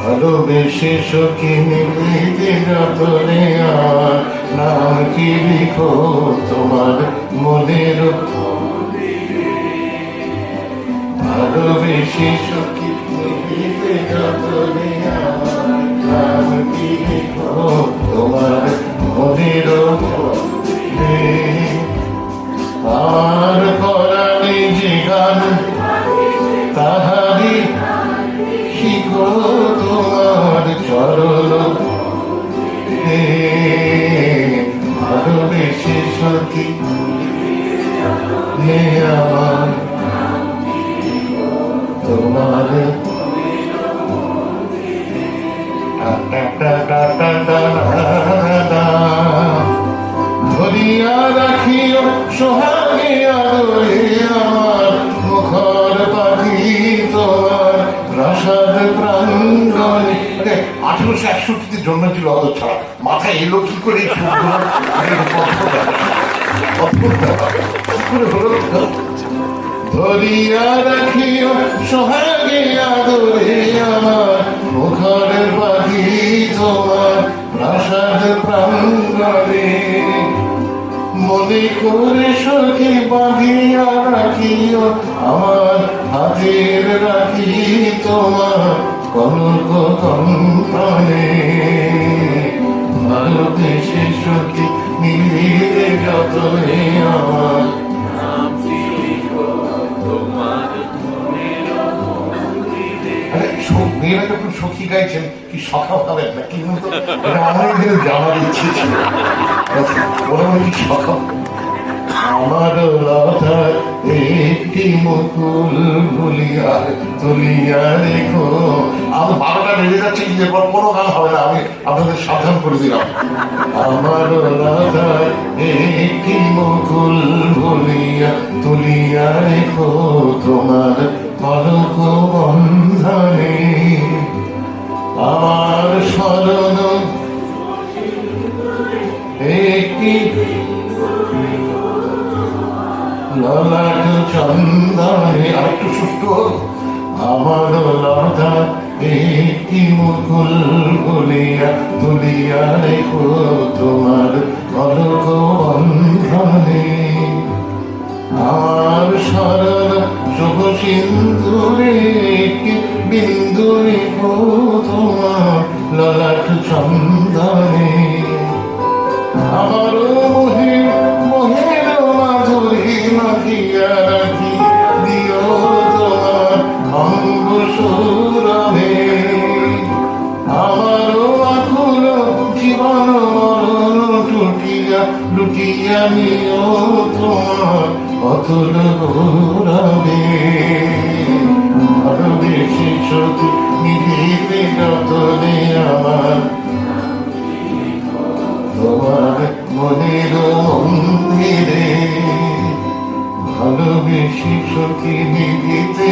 ভালোবেসে সখী মিলিতে যতনে আর নাম কি লিখো তোমার মনের ভালোবেসে সখী মিলিতে যতনে আর নাম কি লিখো তোমার মনের সখী হে আমার তোমার ধরিয়া রাখিও, সোহাগে আমার মুখর পাখি তোমার রসাদ প্রাঙ্গণে। আঠারোশো একষট্টিতে জন্মেছিল অত ছাড়া মাথায় এলো কি করে ধরিয়া রাখিও সোহাগে আদরে আমার, মুখর পাখি তোমার, প্রাসাদ প্রাঙ্গণে। মনে করে সখী বাঁধিয়া রাখিও, আমার হাতের রাখি তোমার কনক কম্পনে। ভালোবেসে সখী নিবিড়ে যতনে আমার। যখন সখী গাইছেন, কি সখা হবে না কি এটা অনেক দিন জানার ইচ্ছে ছিল। ওরা সখা? আমার লতার একটি মুকুল ভুলিয়া তুলিয়া রেখো। আমার বারোটা বেজে যাচ্ছে কি এরপর কোনো গান হবে না, আমি আপনাদের সাবধান করে দিলাম। আমার লতার একটি মুকুল ভুলিয়া তুলিয়া রেখো, তোমার পলক বন্ধনে ললাট চন্দনে আরেকটু সুস্থ। আমার লতা একটি মুকুল বলিয়া তুলিয়া রেখো তোমার কলক বন্ধনে আমার শরণ শুভ সিন্ধুরে বিন্দু রেখো তোমার ললাট চন্দনে লুটিয়া নিও তোমার অতুল গৌরবে? ভালোবেসে সতী নিধিতে যতনে আমার। তোমার মনের মন্দিরে ভালোবেসি সখী নিদিতে